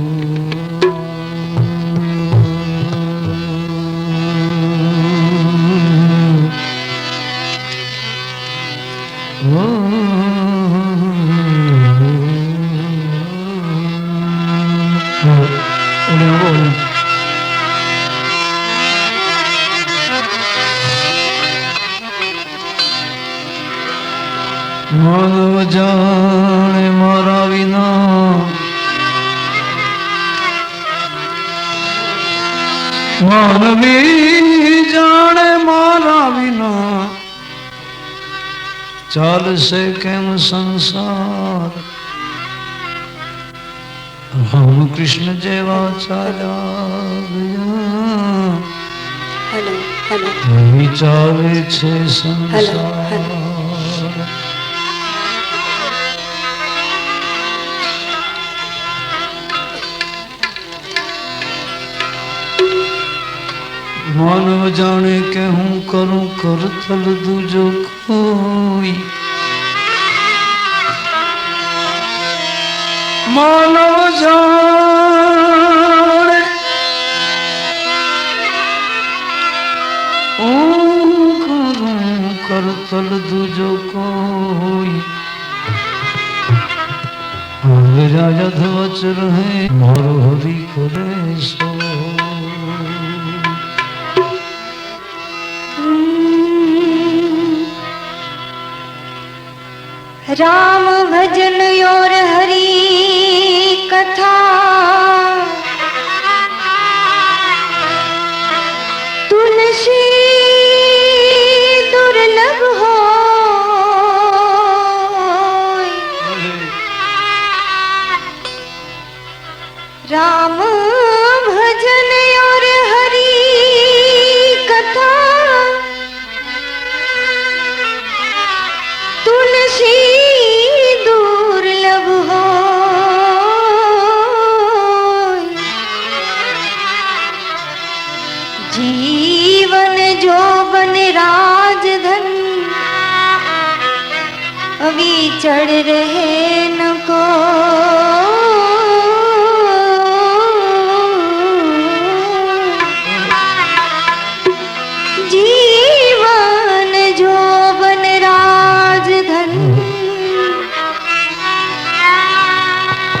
માનવ ચાલશે કેમ સંસાર રામ કૃષ્ણ જેવા ચાલ્યા ચાલે છે સંસાર માનવ જાણે કે હું કરું કરતલ દૂજો કોઈ માનવ જાણે હું કરું કરતલ દૂજો કોઈ હવે રાજા ધ્વચ राम भजन और हरि कथा चढ़ रहे नको जीवन जो बन राज धन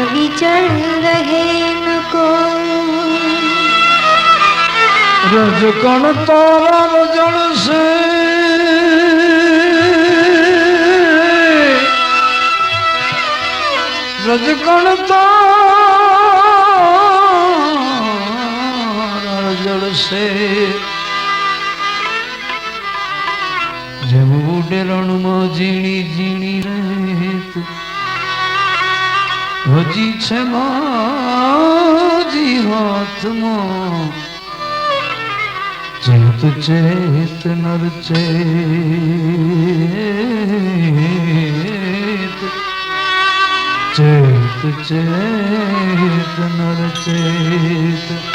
अभी चढ़ रहे नको रजकण तारा जड़ से રજકણ તો રજળ છે. ડેરણમાં ઝીણી ઝીણી રહેત હજી છે માજી હાથમાં. ચેત ચેત નર ચેત ચેત ચેત નર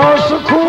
我是酷。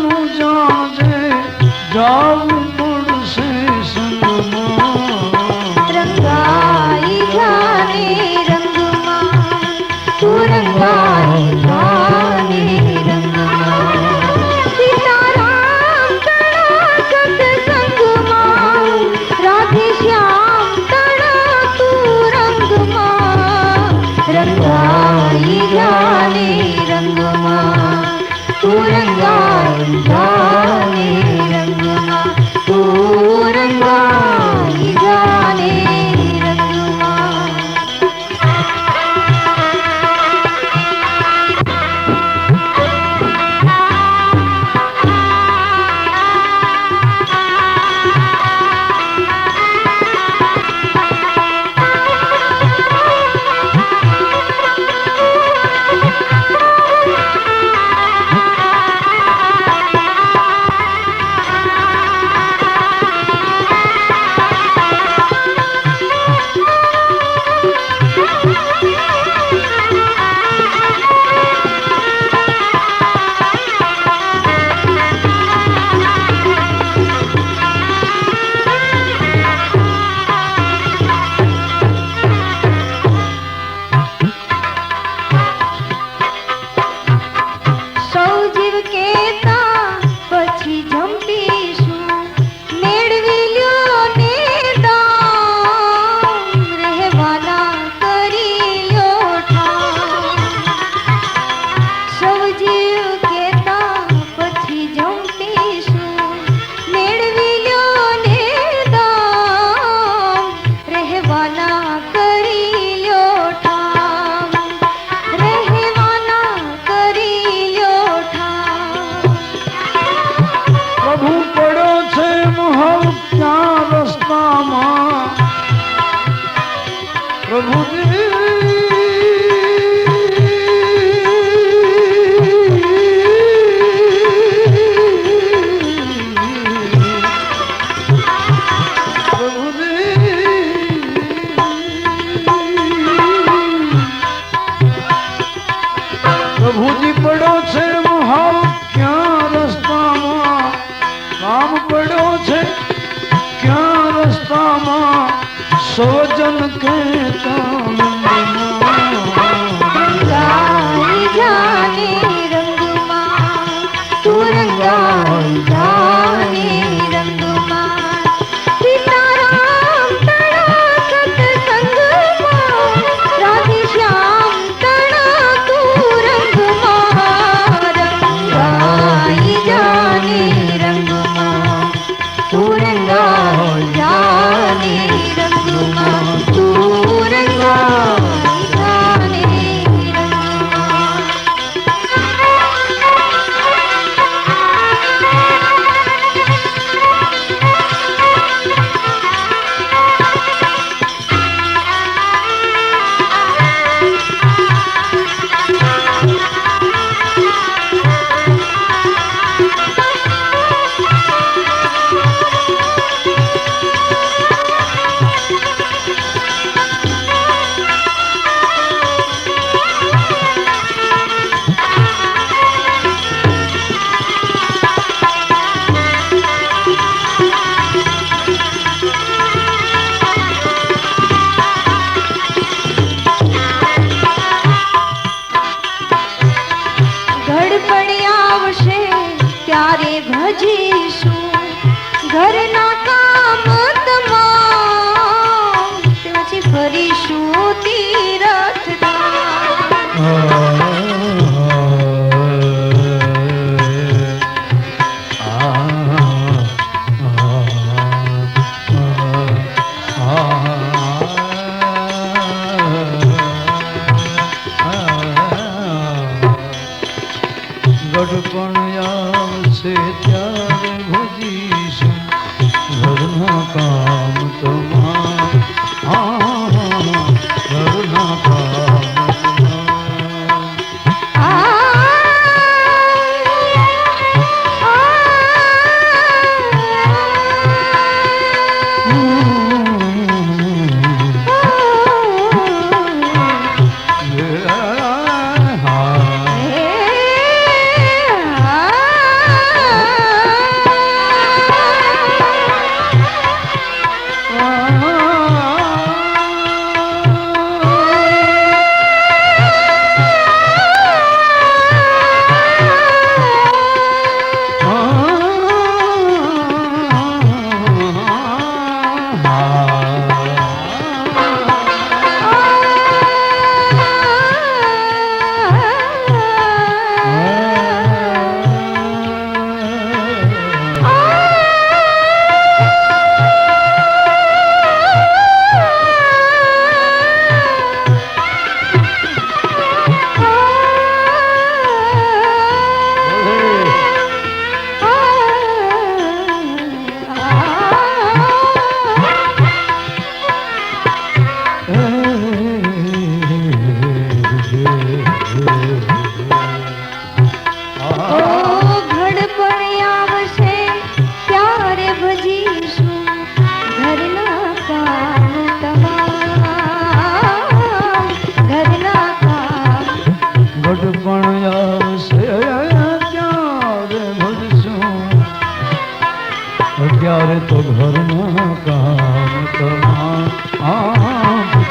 જમનું જાણજે જાવું Vamos de mim.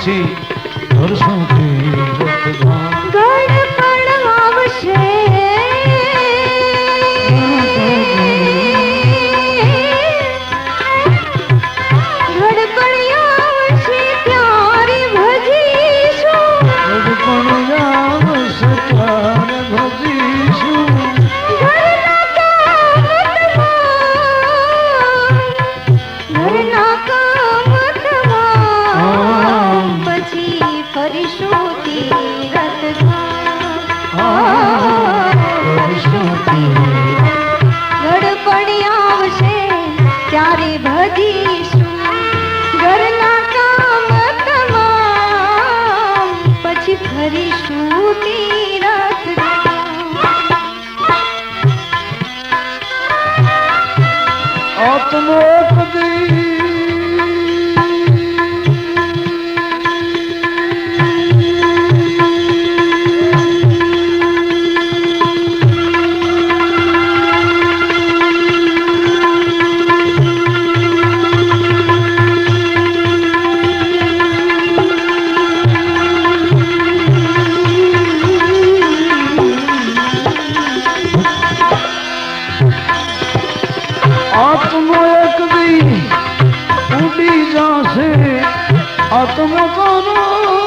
আছি। ধর हरीश આત્મો એક દી ઉડી જાશે. આત્મો તારો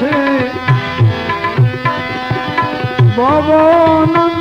છે. ભવનંદ